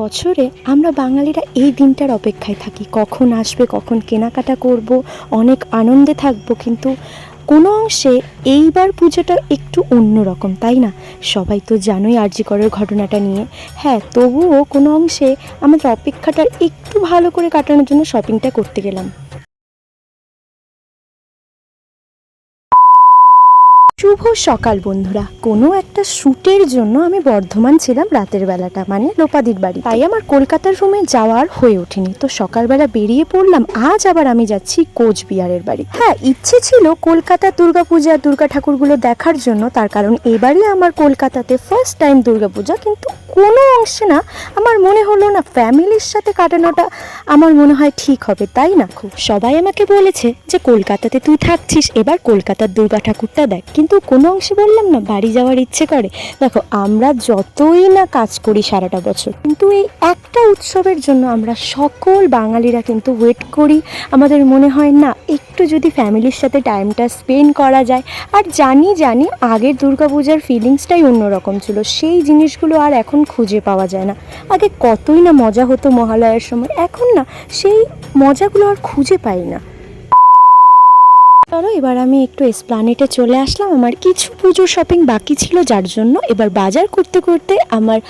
বছরে আমরা বাঙালিরা এই দিনটার অপেক্ষায় থাকি। কখন আসবে, কখন কেনাকাটা করব, অনেক আনন্দে থাকব, কিন্তু কোনো অংশে এইবার পুজোটা একটু অন্যরকম তাই না? সবাই তো জানোই আরজি করার ঘটনাটা নিয়ে। হ্যাঁ তবুও কোনো অংশে আমাদের অপেক্ষাটা একটু ভালো করে কাটানোর জন্য শপিংটা করতে গেলাম। শুভ সকাল, বন্ধুরা। কোনো একটা শ্যুটের জন্য আমি বর্ধমান ছিলাম রাতের বেলাটা মানে লোপাদির বাড়ি। তাই আমার কলকাতার রুমে যাওয়ার হয়ে ওঠেনি। তো সকালবেলা বেরিয়ে পড়লাম, আজ আবার আমি যাচ্ছি কোচবিহারের বাড়ি। হ্যাঁ ইচ্ছে ছিল কলকাতা দুর্গাপূজা, দুর্গা ঠাকুরগুলো দেখার জন্য। তার কারণ এবারই আমার কলকাতাতে ফার্স্ট টাইম দুর্গাপূজা, কিন্তু কোনো অংশে না আমার মনে হলো না ফ্যামিলির সাথে কাটানোটা আমার মনে হয় ঠিক হবে, তাই না? খুব সবাই আমাকে বলেছে যে, কলকাতাতে তুই থাকছিস, এবার কলকাতার দুর্গা ঠাকুরটা দেখ। কিন্তু কোনো অংশে বললাম না, বাড়ি যাওয়ার ইচ্ছে করে। দেখো, আমরা যতই না কাজ করি সারাটা বছর, কিন্তু এই একটা উৎসবের জন্য আমরা সকল বাঙালিরা কিন্তু ওয়েট করি। আমাদের মনে হয় না, একটু যদি ফ্যামিলির সাথে টাইমটা স্পেন্ড করা যায়। আর জানি জানি আগের দুর্গাপূজার ফিলিংসটাই অন্যরকম ছিল। সেই জিনিসগুলো আর এখন খুঁজে পাওয়া যায় না। আগে কতই না মজা হতো মহালয়ার সময়, এখন না, সেই মজাগুলো আর খুঁজে পাই না। চলো এবার আমি একটু এসপ্লানেটে চলে আসলাম। আমার কিছু পুজোর শপিং বাকি ছিল, যার জন্য এবার বাজার করতে করতে আমার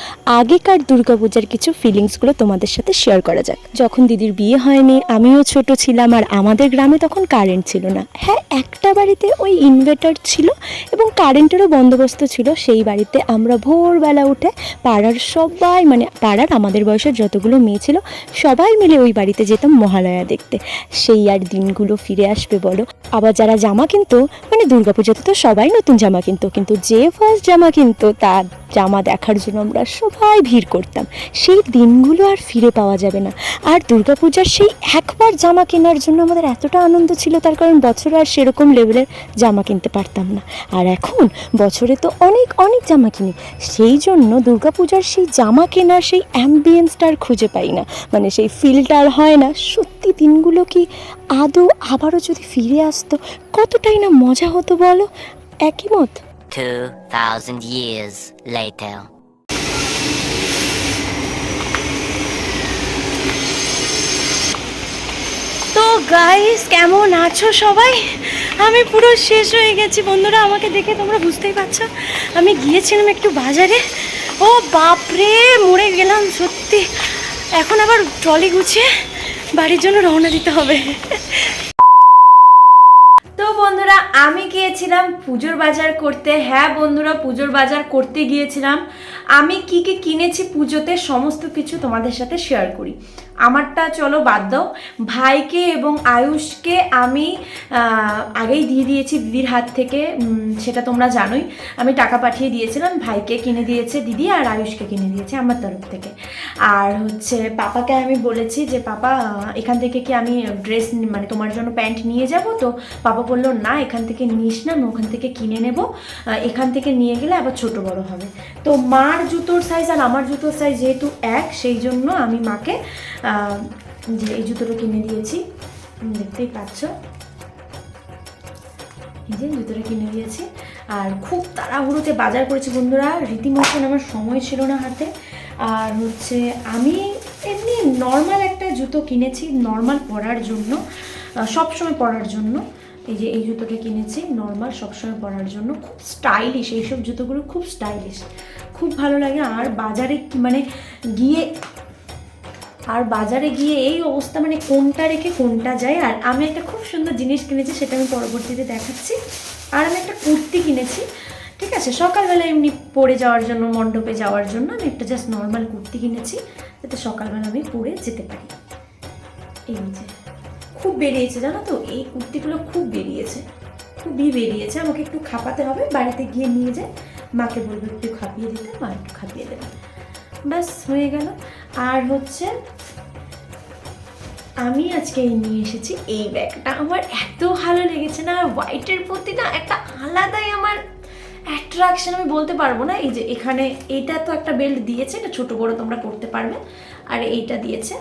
আগেকার দুর্গাপূজার কিছু ফিলিংসগুলো তোমাদের সাথে শেয়ার করা যাক। যখন দিদির বিয়ে হয়নি, আমিও ছোট ছিলাম আর আমাদের গ্রামে তখন কারেন্ট ছিল না। হ্যাঁ একটা বাড়িতে ওই ইনভার্টার ছিল এবং কারেন্টেরও বন্দোবস্ত ছিল। সেই বাড়িতে আমরা ভোরবেলা উঠে পাড়ার সবাই মানে পাড়ার আমাদের বয়সের যতগুলো মেয়ে ছিল, সবাই মিলে ওই বাড়িতে যেতাম মহালয়া দেখতে। সেই আর দিনগুলো ফিরে আসবে বলো। আবার যারা জামা কিনতো মানে দুর্গাপুজোতে তো সবাই নতুন জামা কিনতো, কিন্তু যে ফার্স্ট জামা কিনতো, তার জামা দেখার জন্য আমরা সবাই ভিড় করতাম। সেই দিনগুলো আর ফিরে পাওয়া যাবে না। আর দুর্গাপূজার সেই একবার জামা কেনার জন্য আমাদের এতটা আনন্দ ছিল, তার কারণ বছরে আর সেরকম লেভেলের জামা কিনতে পারতাম না। আর এখন বছরে তো অনেক অনেক জামা কিনি। সেই জন্য দুর্গাপূজার সেই জামা কেনার সেই অ্যাম্বিয়েন্সটা আর খুঁজে পাই না। মানে সেই ফিলটা আর হয় না। সত্যি দিনগুলো কি আদৌ আবারও যদি ফিরে আসতো কতটাই না মজা হতো বলো? একই মত। 2,000 years later. তো গাইস কেমন আছো সবাই? আমি পুরো শেষ হয়ে গেছি। বন্ধুরা আমাকে দেখে তোমরা বুঝতেই পারছ। আমি গিয়েছিলাম একটু বাজারে। ও বাপরে মরে গেলাম সত্যি। এখন আবার ট্রলি গুছিয়ে বাড়ির জন্য রওনা দিতে হবে। তো বন্ধুরা, আমি গিয়েছিলাম পুজোর বাজার করতে। হ্যাঁ বন্ধুরা, পুজোর বাজার করতে গিয়েছিলাম। আমি কি কি কিনেছি পুজোতে, সমস্ত কিছু তোমাদের সাথে শেয়ার করি। আমারটা চলো বাদ দাও। ভাইকে এবং আয়ুষকে আমি আগেই দিয়ে দিয়েছি দিদির হাত থেকে সেটা তোমরা জানোই। আমি টাকা পাঠিয়ে দিয়েছিলাম, ভাইকে কিনে দিয়েছে দিদি আর আয়ুষকে কিনে দিয়েছে আমার তরফ থেকে। আর হচ্ছে পাপাকে আমি বলেছি যে, পাপা, এখান থেকে কি আমি ড্রেস মানে তোমার জন্য প্যান্ট নিয়ে যাব? তো পাপা বলল, না, এখান থেকে নিস না, আমি ওখান থেকে কিনে নেব। এখান থেকে নিয়ে গেলে আবার ছোট বড় হবে। তো মার জুতোর সাইজ আর আমার জুতোর সাইজ যেহেতু এক, সেই জন্য আমি মাকে যে এই জুতোটা কিনে দিয়েছি। দেখতেই পাচ্ছ। এই যে জুতোটা কিনে দিয়েছি। আর খুব তাড়াহুড়োতে বাজার করেছি বন্ধুরা। রীতিমতন আমার সময় ছিল না হাতে। আর হচ্ছে আমি এমনি নর্মাল একটা জুতো কিনেছি নর্মাল পরার জন্য সবসময় পরার জন্য। এই যে এই জুতোটা কিনেছি নর্মাল সবসময় পরার জন্য। খুব স্টাইলিশ এইসব জুতোগুলো খুব স্টাইলিশ খুব ভালো লাগে। আর বাজারে মানে গিয়ে আর বাজারে গিয়ে এই অবস্থা মানে কোনটা রেখে কোনটা যায়? আর আমি একটা খুব সুন্দর জিনিস কিনেছি, সেটা আমি পরবর্তীতে দেখাচ্ছি। আর আমি একটা কুর্তি কিনেছি, ঠিক আছে? সকালবেলা এমনি পরে যাওয়ার জন্য, মণ্ডপে যাওয়ার জন্য আমি একটা জাস্ট নর্মাল কুর্তি কিনেছি, যাতে সকালবেলা আমি পরে যেতে পারি। এই যে, খুব বেরিয়েছে, জানো তো? এই কুর্তিগুলো খুব বেরিয়েছে, খুবই বেরিয়েছে। আমাকে একটু খাপাতে হবে, বাড়িতে গিয়ে নিয়ে যায় মাকে বলব একটু খাপিয়ে দিতে, মা একটু খাপিয়ে দেবে। ব্যাস, হয়ে গেল। আর হচ্ছে, আমি আজকে নিয়ে এসেছি এই ব্যাগটা। আমার এত ভালো লেগেছে না, আর হোয়াইটের প্রতি না একটা আলাদাই আমার অ্যাট্রাকশন আমি বলতে পারব না। এই যে এখানে এইটা তো একটা বেল্ট দিয়েছে, এটা ছোটো বড়ো তোমরা করতে পারবে। আর এইটা দিয়েছে।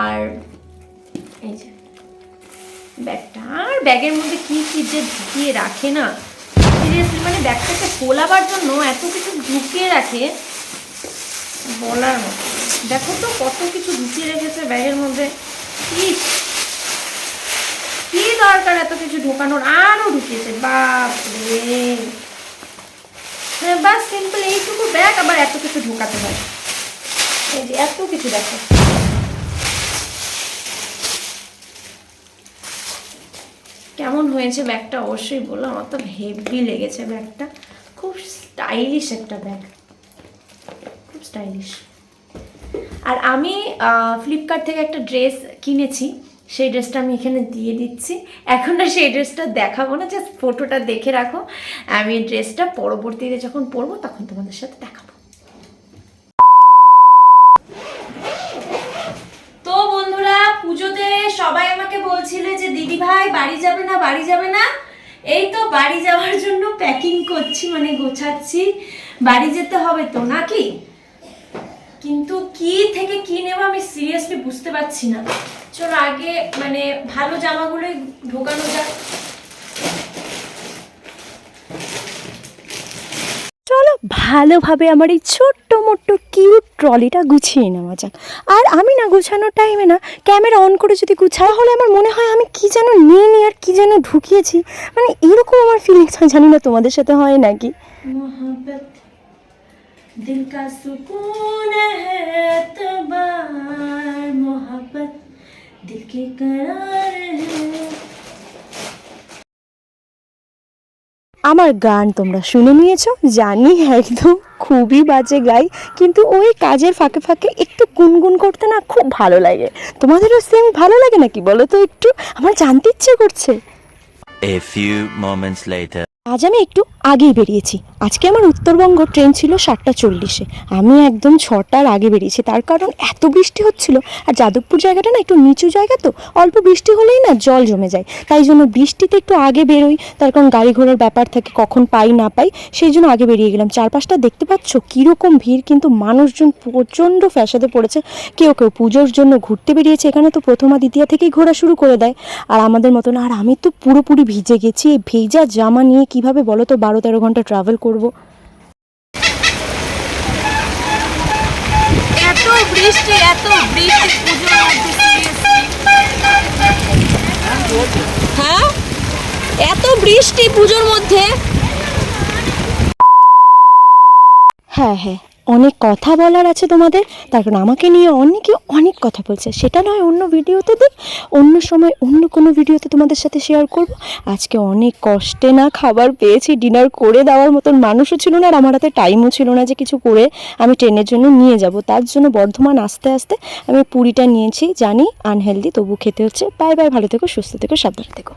আর এই যে ব্যাগটা, আর ব্যাগের মধ্যে কি কী যে ঢুকিয়ে রাখে না? সিরিয়াসলি মানে ব্যাগটাকে খোলাবার জন্য এত কিছু ঢুকিয়ে রাখে বলার মতো। দেখো তো কত কিছু ঢুকিয়ে রেখেছে ব্যাগের মধ্যে। কি দরকার এত কিছু ঢোকানোর? আরও ঢুকিয়েছে। বাপ রে হ্যাঁ বাস সিম্পল এইটুকু ব্যাগ আবার এত কিছু ঢোকাতে হয়। এই যে এত কিছু দেখো। কেমন হয়েছে ব্যাগটা? অবশ্যই বলল আমার তো হেভি লেগেছে ব্যাগটা। খুব স্টাইলিশ একটা ব্যাগ। স্টাইলিশ আর আমি ফ্লিপকার্ট থেকে একটা ড্রেস কিনেছি, সেই ড্রেসটা আমি এখানে দিয়ে দিচ্ছি। এখন না সেই ড্রেসটা দেখাবো না জাস্ট ফটোটা দেখে রাখো। আমি ড্রেসটা পরবর্তীতে যখন পরবো, তখন তোমাদের সাথে দেখাবো। তো বন্ধুরা, পুজোতে সবাই আমাকে বলছিলে যে, দিদি ভাই, বাড়ি যাবে না, বাড়ি যাবে না? এই তো বাড়ি যাওয়ার জন্য প্যাকিং করছি মানে গোছাচ্ছি। বাড়ি যেতে হবে তো, নাকি? কিন্তু কি থেকে কি নেব আমি সিরিয়াসলি বুঝতে পারছি না। চলো আগে মানে ভালো জামাগুলোই ঢোকানো যাক। চলো ভালোভাবে আমার এই ছোট্ট মোট্ট কিউট ট্রলিটা গুছিয়ে নেওয়া যাক। আর আমি না গুছানোর টাইমে না ক্যামেরা অন করে যদি গুছাই হলে আমার মনে হয় আমি কি যেন নিয়ে নিয়ে আর কি যেন ঢুকিয়েছি। মানে এরকম আমার ফিলিংস হয় জানি না তোমাদের সাথে হয় নাকি। মোহাম্মত दिल का सुकून है एतबार मोहब्बत दिल के करार है আমার গান তোমরা শুনে নিয়েছো জানি একদম খুবই বাজে গাই কিন্তু ওই কাজের ফাঁকে ফাঁকে একটু গুনগুন করতে না খুব ভালো লাগে তোমাদেরও সেম ভালো লাগে নাকি বলো তো একটু আমার জানতে ইচ্ছে করছে A few moments later. আজ আমি একটু আগেই বেরিয়েছি। আজকে আমার উত্তরবঙ্গ ট্রেন ছিল সাতটা চল্লিশে। আমি একদম ছটার আগে বেরিয়েছি। তার কারণ এত বৃষ্টি হচ্ছিল, আর যাদবপুর জায়গাটা না একটু নিচু জায়গা তো, অল্প বৃষ্টি হলেই না জল জমে যায়। তাই জন্য বৃষ্টিতে একটু আগে বেরোই। তার কারণ গাড়ি ঘোড়ার ব্যাপার থাকে, কখন পাই না পাই, সেই জন্য আগে বেরিয়ে গেলাম। চারপাশটা দেখতে পাচ্ছ? কীরকম ভিড়, কিন্তু মানুষজন প্রচণ্ড ফ্যাসাদে পড়েছে। কেউ কেউ পুজোর জন্য ঘুরতে বেরিয়েছে। এখানে তো প্রথমা, দ্বিতীয়া থেকেই ঘোরা শুরু করে দেয়। আর আমাদের মতন, আর আমি তো পুরোপুরি ভিজে গেছি। এই ভেজা জামা নিয়ে কীভাবে বলো তো বারো তেরো ঘণ্টা ট্রাভেল করব? এত বৃষ্টি এত বৃষ্টি হ্যাঁ? এত বৃষ্টি পুজোর মধ্যে। হ্যাঁ হ্যাঁ। অনেক কথা বলার আছে তোমাদের, তার কারণ আমাকে নিয়ে অনেকে অনেক কথা বলছে। সেটা নয়, অন্য ভিডিওতে দিই অন্য সময় অন্য কোনো ভিডিওতে তোমাদের সাথে শেয়ার করব। আজকে অনেক কষ্টে না খাবার পেয়েছি ডিনার করে দেওয়ার মতন মানুষও ছিল না, আর আমার হাতে টাইমও ছিল না যে কিছু করে আমি ট্রেনের জন্য নিয়ে যাব। তার জন্য বর্ধমান আস্তে আস্তে আমি পুরিটা নিয়েছি, জানি আনহেলদি তবু খেতে হচ্ছে। বাই বাই ভালো থেকো, সুস্থ থেকো, সাবধানে থেকো।